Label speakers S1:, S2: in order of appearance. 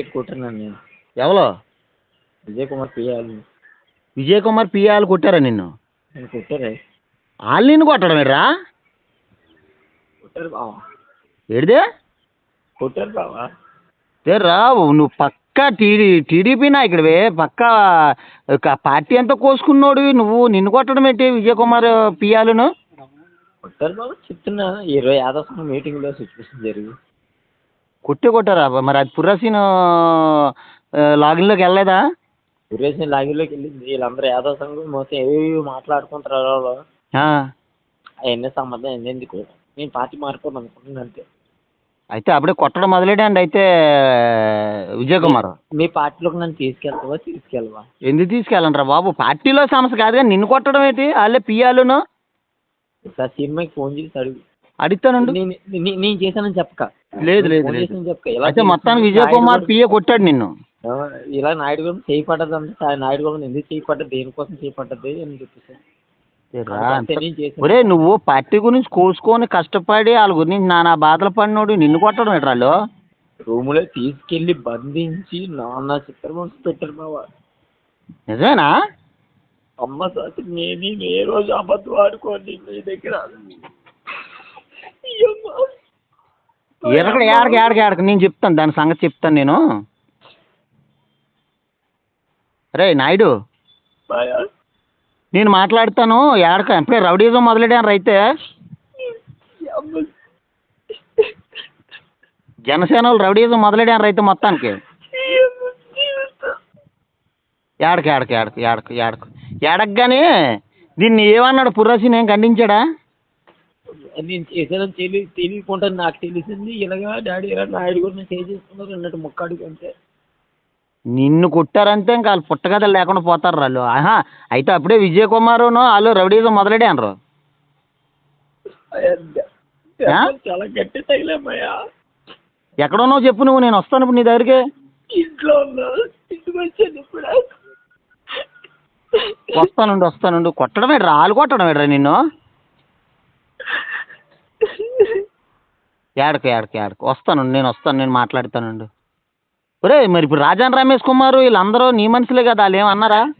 S1: పెట్టి కొట్టాను నేను.
S2: ఎవరో?
S1: విజయ్ కుమార్ పియాలి
S2: విజయ్ కుమార్ పిఆలు కొట్టారా నిన్ను?
S1: నేను కొట్టారే
S2: వాళ్ళు నిన్ను కొట్టడం ఏంట్రా
S1: కొట్టారు బావా.
S2: ఏడిదే?
S1: కొట్టారు బావా.
S2: రా నువ్వు పక్కా టీడీ టీడీపీ నాయకుడివే పక్కా ఒక పార్టీ అంతా కోసుకున్నోడు నువ్వు నిన్ను కొట్టడం ఏంటి విజయ్ కుమార్ పియాలను
S1: కొట్టారు బాబు చెప్తున్నా. ఇరవై యాదవ్ సంఘం మీటింగ్లో సిచ్యువేషన్ జరిగి
S2: కొట్టే కొట్టారా? మరి అది పుర్రసీన్ లాగిన్లోకి వెళ్ళలేదా?
S1: సురేష్ లాగిలోకి వెళ్ళింది. వీళ్ళందరూ యాదవ్ సంఘం మొత్తం ఏవేవి మాట్లాడుకుంటారు వాళ్ళు అవన్నీ సంబంధం ఎందుకు? నేను పార్టీ మారిపోదాం అనుకుంటున్నాను అంతే.
S2: అయితే అప్పుడే కొట్టడం మొదలెట్టండి. అయితే విజయ్ కుమార్
S1: మీ పార్టీలోకి నన్ను తీసుకెళ్తావా? తీసుకెళ్ళవా?
S2: ఎందుకు తీసుకెళ్ళండి బాబు? పార్టీలో సమస్య కాదు కానీ నిన్ను కొట్టడం ఏంటి? వాళ్ళే పియాలును
S1: సార్ సినిమాకి ఫోన్ చేసి అడుగు.
S2: అడుగుతానుండు.
S1: నేను చేశానని చెప్పక.
S2: లేదు లేదు అయితే మొత్తానికి విజయ్ కుమార్ పిఏ కొట్టాడు నిన్ను.
S1: ఇలా నాయుడు గారు చేయి పడ్డది అంటే నాయుడు గారు ఎందుకు చేయి పడ్డది దేనికోసం చేయి పడ్డది అని చెప్పేసి.
S2: ఒరే నువ్వు పార్టీ గురించి కోసుకొని కష్టపడి వాళ్ళ గురించి నానా బాధలు పడినోడు నిన్ను కొట్టడం వాళ్ళు?
S1: రూములో తీసుకెళ్ళి బంధించి నాన్న చిత్రహింస పెట్టారు బావా
S2: నిజమేనా?
S1: అమ్మ సార్ నేను ఏ రోజు అబద్ధం ఆడుకోండి మీ దగ్గర.
S2: ఎక్కడ ఏడకి ఏడకి ఏడకి నేను చెప్తాను దాని సంగతి చెప్తాను నేను. రే నాయుడు. నేను మాట్లాడతాను ఏడక. ఎప్పుడే రౌడీజం మొదలెడాను అయితే
S1: అమ్మ.
S2: జనసేన వాళ్ళు రౌడీజం మొదలెడాను రైతు మొత్తానికి.
S1: ఈ అమ్మ జీవితం.
S2: ఏడకి ఏడకి ఏడకి ఏడకి ఏడకు. ఏడకగానే దీన్ని ఏమన్నాడు పుర్రసి? నేను ఖండించాడా?
S1: నేను చేశానని తెలియ తెలియకుండా నాకు తెలిసింది ఇలాగా డాడీ ఇలా నాయుడు కూడా నేను చేసుకున్నారు అన్నట్టు ముక్కాడికి అంతే.
S2: నిన్ను కొట్టారంటే ఇంకా వాళ్ళు పుట్టగదలు లేకుండా పోతారు వాళ్ళు. ఆహా అయితే అప్పుడే విజయ్ కుమారును వాళ్ళు రౌడీజం మొదలెడారు
S1: అయ్యా, చాలా గట్టి తగిలేమయ్యా.
S2: ఎక్కడున్నావు చెప్పు నువ్వు నేను వస్తాను ఇప్పుడు నీ దగ్గరికి.
S1: ఇంట్లో ఉన్నా ఇంటికి వచ్చాను ఇప్పుడు.
S2: వస్తానుండి వస్తానుండి. కొట్టడం ఏంట్రా వాళ్ళు కొట్టడం ఏంట్రా నిన్ను? ఏడకు ఏడకు ఏడకు. వస్తాను నేను వస్తాను నేను మాట్లాడతానండి. ఒరే మరి ఇప్పుడు రాజాన్ రమేష్ కుమారు వీళ్ళందరూ నీ మనుషులే కదా వాళ్ళు ఏమన్నారా?